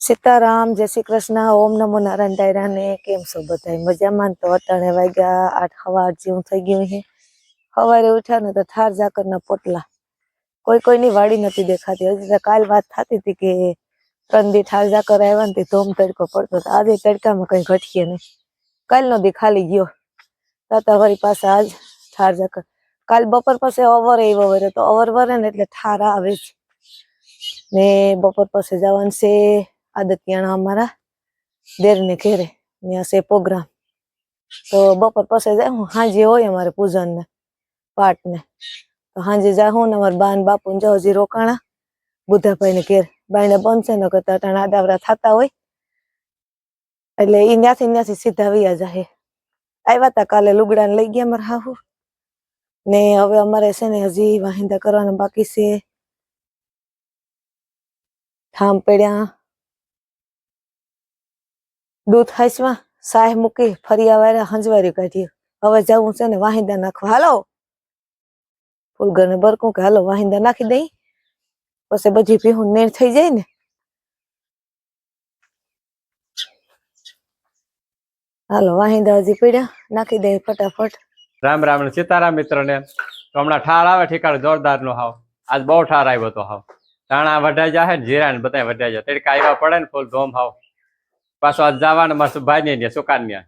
સીતારામ, જય શ્રી કૃષ્ણ, ઓમ નમો નારાયણ ડાયરાને કેમ છો બધા મજામાં તો અટાણે વાગ્યા આઠ, હવા જેવું થઈ ગયું છે. સવારે ઉઠ્યા ને તો ઠાર ઝાકરના પોટલા કોઈ કોઈની વાડી નથી દેખાતી. હજી કાલ વાત થતી હતી કે ત્રણ દી ઠાર ઝાકર આવ્યા ને ધોમ તડકો પડતો હતો. આજે તડકામાં કઈ ઘટીએ નહીં. કાલનો દી ખાલી ગયો. તાતા વળી પાસે આજ ઠાર ઝાકર કાલ બપોર પાસે અવર આવ્યો વરે તો અવર વરે ને એટલે ઠાર આવે છે. ને બપોર પાસે જવાનું છે આદતિયાણા અમારા દેરને ઘેરે. ત્યાં છે પ્રોગ્રામ. તો બપોર પછી જાય હું હાંજે હોય અમારે પૂજનને ને પાઠ ને તો હાંજે જાય હું ને અમારા બાન બાપુ ને હજી રોકાણા બુધાભાઈ ને ઘેર. બાઈને બનશે ને કરતા ટાણા આડાવડા થતા હોય. એટલે એ ન્યાથી ન્યાથી સીધા વ્યા જાહે. આવ્યા તા કાલે લુગડા લઈ ગયા મારા હાહુ. ને હવે અમારે છે ને હજી વાહિંદા કરવાના બાકી છે. ઠામ પડ્યા. દૂધ હાંસવા સાહેબ મૂકી ફરિયા વાળા હંજવારી કાઢી. હવે જવું છે ને વાહિંદા નાખવા. હાલો! ફૂલગર ને બરકું કે હાલો વાહિંદા નાખી દઈ. પછી બધી પીહું નેર થઈ જાય ને. હાલો વાહિંદા હજી પીડ્યા. નાખી દઈ ફટાફટ. રામ રામ સીતારામ મિત્રને તો હમણાં ઠાર આવે ઠેકાણ જોરદાર નો હાવ. આજ બહુ ઠાર આવ્યો તો હાવ. ધાણા વઢાઈ જાય ને, જીરા ને બધા વઢાઈ જાય તડકા આવ્યા પડે ને ફૂલ ધોમ હાવ. પાછો આજ જવાનું મારા ભાઈ ને સુકાન ને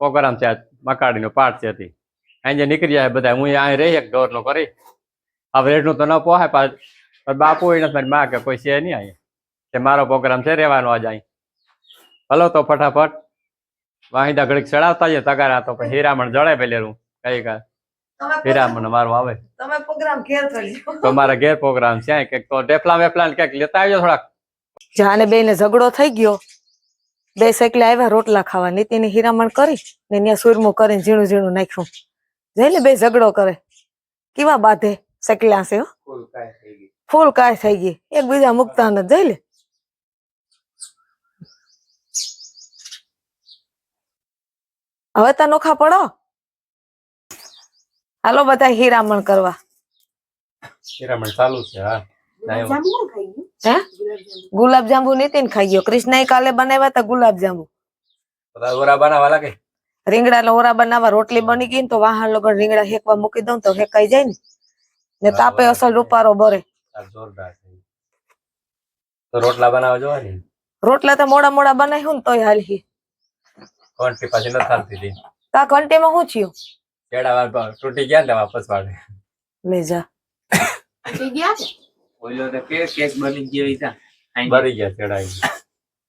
પ્રોગ્રામ છે આજ મકાડી નો પાઠ છે હતી જે નીકળી જાય બધા હું અહીં રહી એક ડોર નો કરી હવે એટલું તો ન પોહાય પણ બાપુ એ નથી માં કે કોઈ છે નહીં અહીંયા. તે મારો પ્રોગ્રામ છે, રહેવાનો આજ અહીં. હલો તો ફટાફટ. વાહિંદા ઘડીક ચડાવતા જઈએ, તગારા તો હીરામણ જળે પેલેરું કઈ કા? હીરામણ મારું આવે. તમે પ્રોગ્રામ ઘેર કરજો તો ઘેર પ્રોગ્રામ છે કંઈક તો ડેફલા વેફલા ને લેતા આવજો થોડાક. જાને બે ઝઘડો થઈ ગયો. બે સાયકલે આવ્યા રોટલા ખાવા. નીતિને હીરામણ કરી ને ત્યાં સુરમું કરીને ઝીણું ઝીણું નાખ્યું. જઈને બે ઝઘડો કરે. કેવા બાધે સાયકલા છે ફૂલ કાય થઈ ગઈ. એકબીજા મુકતા નથી જઈ લે. હવે તા નોખા પડો. હાલો બધા હીરામણ કરવા. હીરામણ ચાલુ છે હા. ગુલાબ જાંબુ નીતિન ખાઈ ગયો? કૃષ્ણ કાલે બનાવ્યા હતા ગુલાબ જાંબુ. બધા ઓરા બનાવવા લાગે? રીંગણા ને ઓરા બનાવવા રોટલી બની ગઈ ને તો વાહન લોકો રીંગણા હેકવા મૂકી દઉં તો હેકાઈ જાય ને. ને તાપે અસલ રૂપારો બરે. આ જોરદાર છે. તો રોટલા બનાવવા જોવા ને? રોટલા તો મોડા મોડા બનાવ્યું ને તોય હાલી ઘંટી પાછી નથી હાલતી હતી તા ઘંટીમાં શું થયું? કેળા વાર તૂટી ગયા ને વાપસ વાળે લે જા. ઓલો તો કે કેક બની ગયો ઈતા બરી ગયા કેળા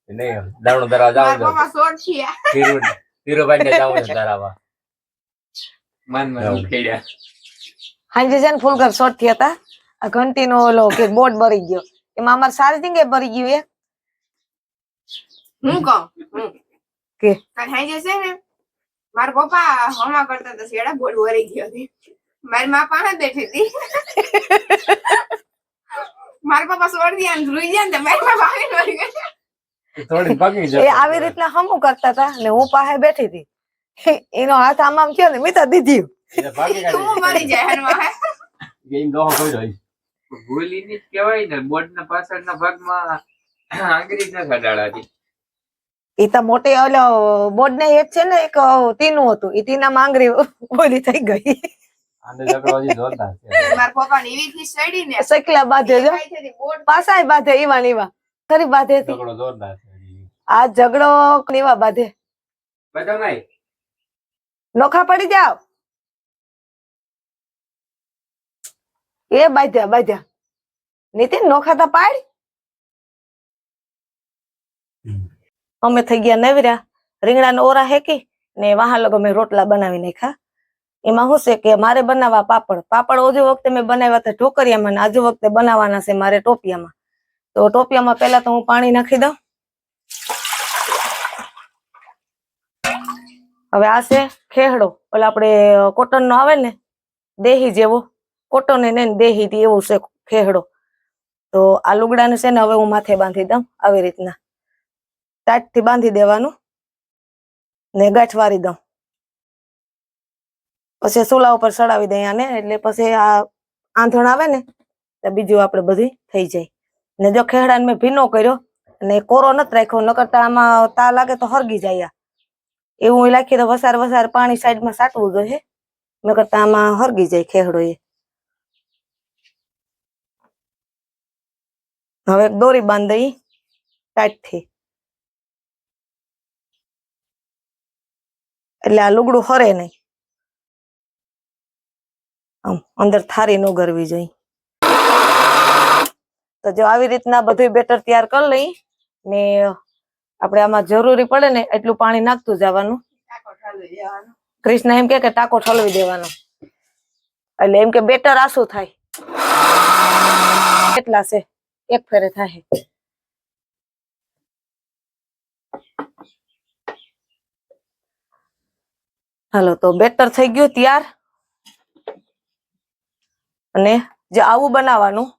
નહીં દાણો દરા જાવ ધીરુ ધીરુભાઈ ને જાવ દરાવા મન મન ખેડ્યા ઉખેડ્યા. હાંજે છે ને ફૂલગર શોર્ટ થયા હતા આ ઘંટી નો ઓલો કે બોર્ડ બરી ગયો. એમાં અમારે ચાર્જિંગ એ બરી ગયું એ હું કહું? કે? કાલ હાંજે છે ને? મારા પપ્પા હોમા કરતા હતા શેડા બોલ વરી ગયો હતી. મારી માં પાસે બેઠી હતી. મારા પપ્પા સોડી દે ધ્રુઈ જાય ને મારી માં ભાગી વળી ગઈ. થોડી ભાગી એ આવી રીતના હમુ કરતા હતા ને હું પાસે બેઠી હતી. એનો હાથ આમ આમ થયો ને મેં તો દીધી કાઢી મરી જાય હરવા ગેમ દોહો કર્યો રહી ભૂલી ની જ કહેવાય ને બોર્ડ ના પાછળના ભાગમાં આંગળી ન ખડાડાતી એ તો મોટે ઓલો બોર્ડ ને એક છે ને એક તીનું હતું. એ તીના માંગરી ઓલી થઈ ગઈ. આને ઝઘડો હજી જોરદાર છે. મારા પપ્પા ને એવી થી સડી ને સકલા બાંધે જો. પાસાય બાંધે ઈવા ને ખરી બાંધે હતી ઝઘડો જોરદાર છે હજી. આ ઝઘડો નીવા બાધે. નોખા પડી જાવ એ બાધ્યા બાધ્યા. નીતિન નોખા તો પાડ. અમે થઈ ગયા નવર્યા રીંગણા ઓરા હેકી ને વાહન લગો મેં રોટલા બનાવી નાખ્યા. એમાં શું છે કે મારે બનાવવા પાપડ. પાપડ ઓજો વખતે મેં બનાવ્યા હતા ઢોકરિયામાં ને આજુ વખતે બનાવવાના છે મારે ટોપિયામાં. તો ટોપિયામાં પહેલા તો હું પાણી નાખી દઉં. હવે આ છે ખેહડો. ઓલા આપણે કોટન નો આવે ને દેહી જેવો. કોટન ને દેહી એવું છે ખેહડો. તો આ લુગડાને છે ને હવે હું માથે બાંધી દઉં આવી રીતના. ટાઈટથી બાંધી દેવાનું. ને ગાંઠ વારી દઉં પછી સુલા ઉપર ચડાવી દઈએ આને, એટલે પછી આ આંધણ આવે ને, તો બીજું આપણે બધી થઈ જાય. ને જો ખેડાને મેં ભીનો કર્યો, અને કોરો નથી રાખ્યો ન કરતા આમાં તા લાગે તો હરગી જાય. એવું લાખી તો વસાર વસાર પાણી સાઈડમાં સાટવું જોઈએ ન કરતા આમાં હરગી જાય ખેહડો એ. હવે દોરી બાંધ દઈ એટલે આ લુગડું હરે નહીં. આમ અંદર થારી ન ગરવી જોઈએ તો જો આવી રીતના બધું બેટર તૈયાર કરી લઈ ને આપણે આમાં જરૂરી પડે ને એટલું પાણી નાખતું જવાનું. કૃષ્ણ એમ કે ટાંકો ઠલવી દેવાનો. એટલે એમ કે બેટર આસું થાય. કેટલા છે? એક ફેરે થાય. હાલો, તો બેટર થઈ ગયું તૈયાર? અને જે આવું બનાવવાનું,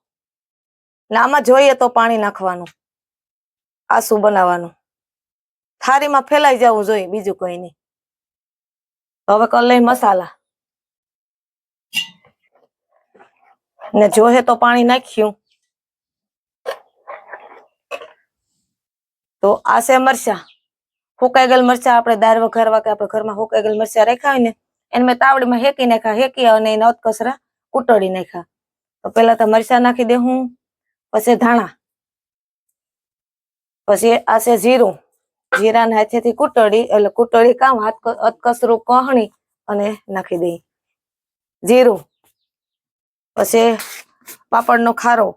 ને આમાં જોઈએ તો પાણી નાખવાનું, આસુ બનાવવાનું. થાળીમાં ફેલાઈ જવું જોઈએ, બીજું કઈ નહીં. હવે કર લઈ મસાલા. ને જોહે તો પાણી નાખ્યું. તો આ છે હુકાઈ ગયેલ મરચા આપણે દાળ વઘારવા કે આપણે ઘરમાં હુકાયેલ મરચા રાખ્યા હોય ને, એને મેં તાવડીમાં હેકી નાખ્યા હેકી અને એના અતકસરા કૂટડી નાખ્યા. તો પેલા તો મરચા નાખી દે હું, પછી ધાણા, પછી આ છે જીરું. જીરાના હાથેથી કૂટડી, એટલે કૂટડી કામ, હાથ અતકસરું કહણી અને નાખી દઈ. જીરું, પછી પાપડનો ખારો.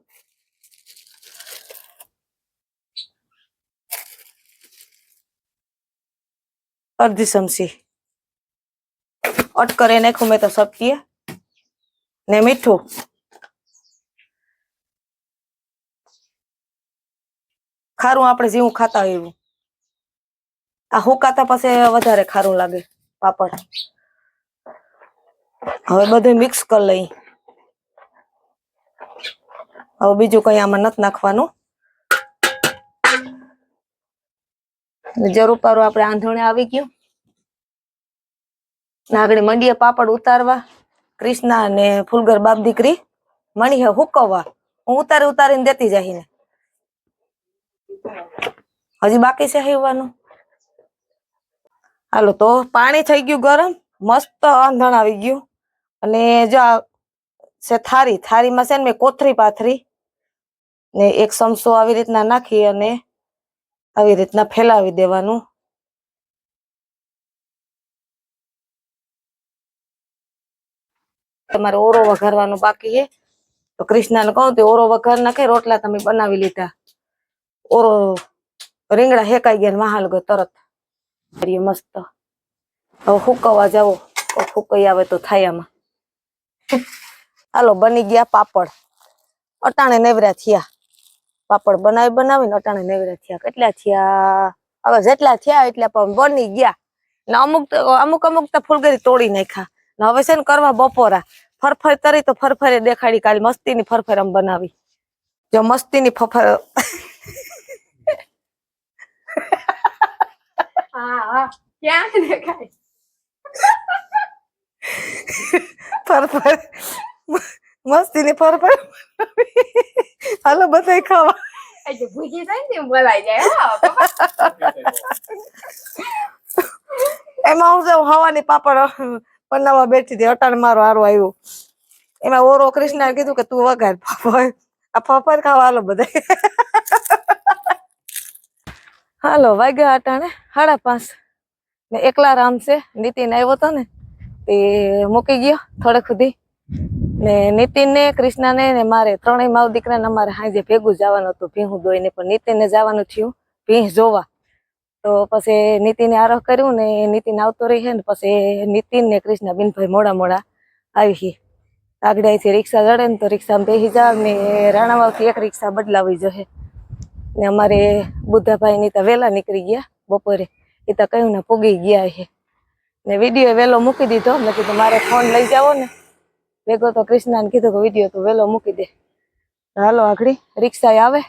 અડધી ચમચી અટકરે નાખ્યું મેં તો સબકીએ ને મીઠું ખારું આપણે જેવું ખાતા હોય એવું આ હુકાતા પછી વધારે ખારું લાગે પાપડ. હવે બધું મિક્સ કરી લઈ. હવે બીજું કઈ આમાં નથી નાખવાનું. જરૂર પારું આપણે આંધણે આવી ગયું. આગળ મંડીએ પાપડ ઉતારવા. કૃષ્ણા અને ફૂલગર બાપ દીકરી મણી હુકવવા. હું ઉતારી ઉતારીને દેતી જઈને હજી બાકી છે હેવાનું. હાલો, તો પાણી થઈ ગયું ગરમ. મસ્ત આંધણ આવી ગયું. અને જો છે થારી. થારીમાં છે ને મેં કોથરી પાથરી. ને એક ચમચો આવી રીતના નાખી અને આવી રીતના ફેલાવી દેવાનું. તમારે ઓરો વઘારવાનું બાકી છે. તો કૃષ્ણાને કહું તે ઓરો વઘાર નાખે, રોટલા તમે બનાવી લીધા. ઓરો રીંગણા હેકાઈ ગયા ને વહાલ ગયો તરત. કરીએ મસ્ત. હવે હુકવવા જાવો ફૂકાઈ આવે તો થાય આમાં. હાલો, બની ગયા પાપડ. અટાણે નેવરા થયા. પાપડ બનાવી બનાવીને અટાણે નેવરા થયા. કેટલા થયા? હવે જેટલા થયા એટલા પણ બની ગયા. ને અમુક અમુક અમુક તો ફૂલગરી તોડી નાખ્યા. ને હવે છે ને કરવા બપોરા. ફરફર તરી તો ફરફરે દેખાડી કાલ મસ્તીની ફરફર આમ બનાવી. જો મસ્તીની ફફર હા હા. ક્યાં દેખાય? ફરફર મસ્તીની પર હાલો બધા ખાવા. એટલે ભૂખી થાય ને બોલાઈ જાય એમાં હું જાઉં હવાની પાપડ બનાવવા બેઠી હતી અટાણ મારો હારો આવ્યો. એમાં ઓરો કૃષ્ણ કીધું કે તું વગાડ પાપડ. આ પાપડ ખાવા હાલો બધા હાલો વાગ્યા અટાણે સાડા પાંચ. ને એકલા રામ છે નીતિન આવ્યો હતો ને તે મૂકી ગયો થોડે સુધી. ને નીતિન ને કૃષ્ણા ને મારે ત્રણેય માવ દીકરાને અમારે હાજે ભેગું જવાનું હતું, ભીહું દોઈને, પણ નીતિને જવાનું થયું, ભીહ જોવા. તો પછી નીતિને આરોહ કર્યું ને નીતિન આવતો રહી ને પછી નીતિન ને કૃષ્ણ બિનભાઈ મોડા મોડા આવી આગળ અહીંથી રિક્ષા ચડે ને તો રિક્ષામાં બેસી જાવ ને રાણાવાવથી એક રિક્ષા બદલાવી જશે. ને અમારે બુદ્ધાભાઈ ની તો વહેલા નીકળી ગયા બપોરે એ તો કહ્યું ને પૂગી ગયા છે. ને વીડિયો વેલો મૂકી દીધો, મેં કીધું મારે ફોન લઈ જાવો ને ભેગો તો કૃષ્ણાને કીધું કે વીડિયો તું વેલો મૂકી દે. હાલો આગળ રિક્ષા આવે.